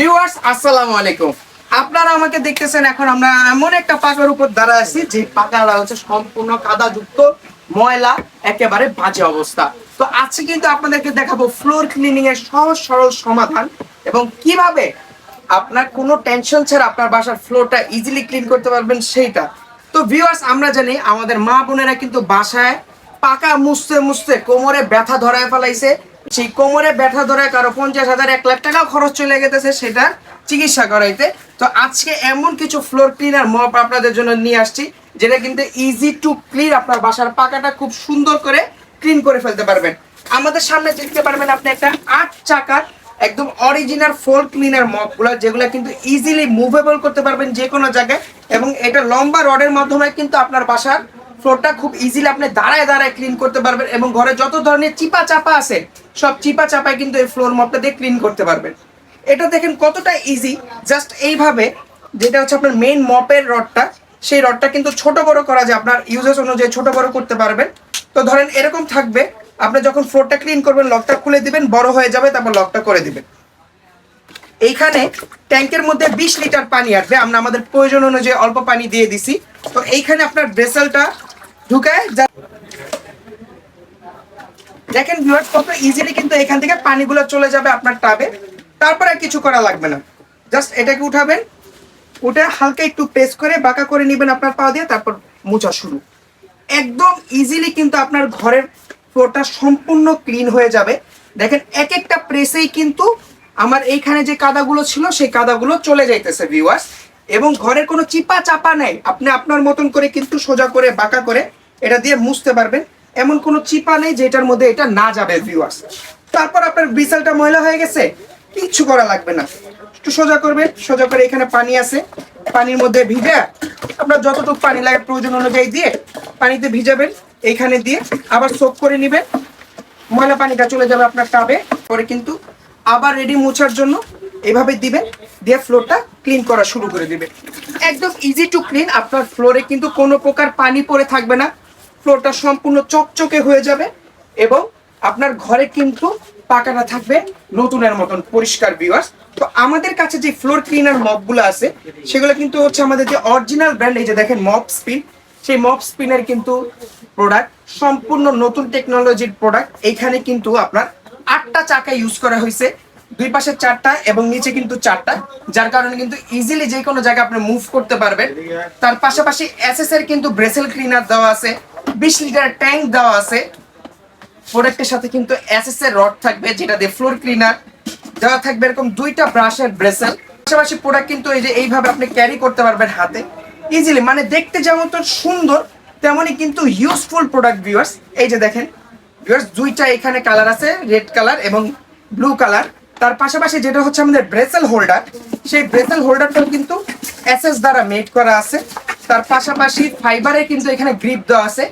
Viewers, আসসালামু আলাইকুম। আপনারা আমাকে দেখতেছেন এখন, আমরা এমন একটা পাকার উপর দাঁড়া আছি, যে পাকাটা হচ্ছে সম্পূর্ণ কাদাযুক্ত, ময়লা, একেবারে বাজে অবস্থা। তো আজকে কিন্তু আপনাদেরকে দেখাবো ফ্লোর ক্লিনিং এর সহজ সরল সমাধান এবং কীভাবে আপনার কোনো টেনশন ছাড়া আপনার বাসার ফ্লোরটা ইজিলি ক্লিন করতে পারবেন সেইটা। তো ভিউয়ার্স আমরা জানি আমাদের মা বোনেরা কিন্তু বাসায় পাকা মুছতে মুছতে কোমরে ব্যথা ধরায় ফেলাইছে সেই কোমরে ব্যথা ধরে কারও পঞ্চাশ হাজার, এক লাখ টাকাও খরচ চলে গেছে সেটা চিকিৎসা করাইতে। তো আজকে এমন কিছু ফ্লোর ক্লিনার মপ আপনাদের জন্য নিয়ে আসছি, যেটা কিন্তু ইজি টু ক্লিন আপনার বাসার পাকাটা খুব সুন্দর করে ক্লিন করে ফেলতে পারবেন। আমাদের সামনে দেখতে পারবেন আপনি একটা আট চাকার একদম অরিজিনাল ফোর ক্লিনার মপগুলো যেগুলো কিন্তু ইজিলি মুভেবল করতে পারবেন যে কোনো জায়গায়, এবং এটা লম্বা রডের মাধ্যমে কিন্তু আপনার বাসার ফ্লোরটা খুব ইজিলি আপনি দাঁড়ায় দাঁড়ায় ক্লিন করতে পারবেন, এবং ঘরে যত ধরনের চিপা চাপা আছে সব চিপা চাপায় কিন্তু এই ফ্লোর মপটা দিয়ে ক্লিন করতে পারবেন। এটা দেখেন কতটা ইজি জাস্ট এইভাবে যেটা হচ্ছে আপনার মেইন মপের রডটা, সেই রডটা কিন্তু ছোট বড় করা যায়। আপনার ইউজেস অনুযায়ী ছোট বড় করতে পারবেন। তো ধরেন এরকম থাকবে, আপনি যখন ফ্লোরটা ক্লিন করবেন লকটা খুলে দিবেন, বড় হয়ে যাবে, তারপর লকটা করে দিবেন। এইখানে ট্যাঙ্কের মধ্যে বিশ লিটার পানি আসবে। আমরা আমাদের প্রয়োজন অনুযায়ী অল্প পানি দিয়ে দিছি। তো এইখানে আপনার ব্রেসেলটা ঢুকায়, যা দেখেন ভিউয়ার্স কত ইজিলি কিন্তু এখান থেকে পানিগুলো চলে যাবে আপনার টাবে তারপর আর কিছু করা লাগবে না। জাস্ট এটাকে উঠাবেন, উঠে হালকা একটু প্রেস করে বাঁকা করে নেবেন আপনার পা দিয়ে, তারপর মোছা শুরু। একদম ইজিলি কিন্তু আপনার ঘরের ফ্লোরটা সম্পূর্ণ ক্লিন হয়ে যাবে। দেখেন এক একটা প্রেসেই কিন্তু আমার এইখানে যে কাদাগুলো ছিল, সেই কাদাগুলো চলে যাইতেছে ভিউয়ার্স এবং ঘরের কোনো চিপা চাপা নেই। আপনি আপনার মতন করে কিন্তু সোজা করে, বাঁকা করে এটা দিয়ে মুছতে পারবেন। এমন কোনো চিপা নেই যেটার মধ্যে এটা না যাবে ভিউয়ার্স তারপর আপনার বিসালটা ময়লা হয়ে গেছে, কিচ্ছু করা লাগবে না। একটু সোজা করবেন, সোজা করে এখানে পানি আছে। পানির মধ্যে ভিজা আপনার যতটুকু পানি লাগে প্রয়োজন অনুযায়ী দিয়ে পানিতে ভিজাবেন, এইখানে দিয়ে আবার সোপ করে নেবেন। ময়লা পানিটা চলে যাবে আপনার টাবে পরে কিন্তু আবার রেডি মোছার জন্য এভাবে দিবেন, দিয়ে ফ্লোরটা ক্লিন করা শুরু করে দিবেন। একদম ইজি টু ক্লিন আপনার ফ্লোরে কিন্তু কোনো প্রকার পানি পড়ে থাকবে না। ফ্লোরটা সম্পূর্ণ চকচকে হয়ে যাবে এবং আপনার ঘরে কিন্তু পাকাটা থাকবে নতুনের মতন পরিষ্কার ভিউয়ার্স তো আমাদের কাছে যে ফ্লোর ক্লিনার মপগুলো আছে, সেগুলো কিন্তু হচ্ছে আমাদের যে অরিজিনাল ব্র্যান্ড এই যে দেখেন মপ স্পিন সেই মপ স্পিনের কিন্তু প্রোডাক্ট সম্পূর্ণ নতুন টেকনোলজির প্রোডাক্ট এইখানে কিন্তু আপনার আটটা চাকা ইউজ করা হয়েছে, দুই পাশে চারটা এবং নিচে কিন্তু চারটা, যার কারণে কিন্তু ইজিলি যে কোনো জায়গায় আপনি মুভ করতে পারবেন। তার পাশাপাশি এসএস এর কিন্তু ব্রেসেল ক্লিনার দেওয়া আছে। বিশ লিটার ট্যাঙ্ক দেওয়া আছে। প্রোডাক্টের সাথে কিন্তু এসএস এর রড থাকবে, যেটা দিয়ে ফ্লোর ক্লিনার দেওয়া থাকবে এরকম দুইটা ব্রাশের ব্রেসেল পাশাপাশি প্রোডাক্ট কিন্তু এই যে এইভাবে আপনি ক্যারি করতে পারবেন হাতে। ইজিলি মানে দেখতে যেমন তো সুন্দর, তেমনই কিন্তু ইউজফুল প্রোডাক্ট ভিউয়ার্স এই যে দেখেন ভিউয়ার্স দুইটা এখানে কালার আছে রেড কালার এবং ব্লু কালার তার পাশাপাশি যেটা হচ্ছে আমাদের ব্রেসেল হোল্ডার সেই ব্রেসেল হোল্ডারটাও কিন্তু এসএস দ্বারা মেড করা আছে। তার পাশাপাশি ফাইবারে কিন্তু এখানে গ্রিপ দেওয়া আছে।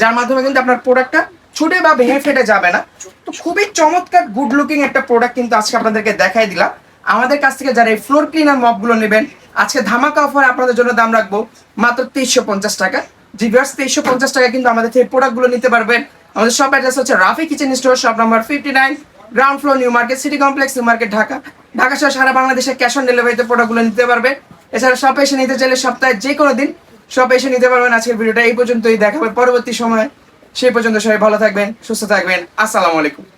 যার মাধ্যমে কিন্তু আপনার প্রোডাক্টটা ছুটে বা ভেঙে ফেটে যাবে না। তো খুবই চমৎকার গুড লুকিং একটা প্রোডাক্ট কিন্তু আজকে আপনাদেরকে দেখাই দিলাম। আমাদের কাছ থেকে যারা এই ফ্লোর ক্লিনার মপগুলো নেবেন, আজকে ধামাকা অফার আপনাদের জন্য দাম রাখব মাত্র তেইশশো পঞ্চাশ টাকা। জিভিয়ার্স তেইশশো পঞ্চাশ টাকা কিন্তু আমাদের থেকে প্রোডাক্টগুলো নিতে পারবেন। আমাদের সব অ্যাড্রেস হচ্ছে Rafi kitchen store shop number fifty nine ground floor new market city complex new market Dhaka. Dhaka সহ সারা বাংলাদেশে ক্যাশ অন ডেলিভারিতে প্রোডাক্টগুলো নিতে পারবেন। এছাড়া শপ এসে নিতে চাইলে সপ্তাহে যে কোনো দিন শপ এসে নিতে পারবেন আজকের ভিডিওটা। এই পর্যন্তই দেখাবে পরবর্তী সময়। সেই পর্যন্ত সবাই ভালো থাকবেন, সুস্থ থাকবেন। আসসালামু আলাইকুম।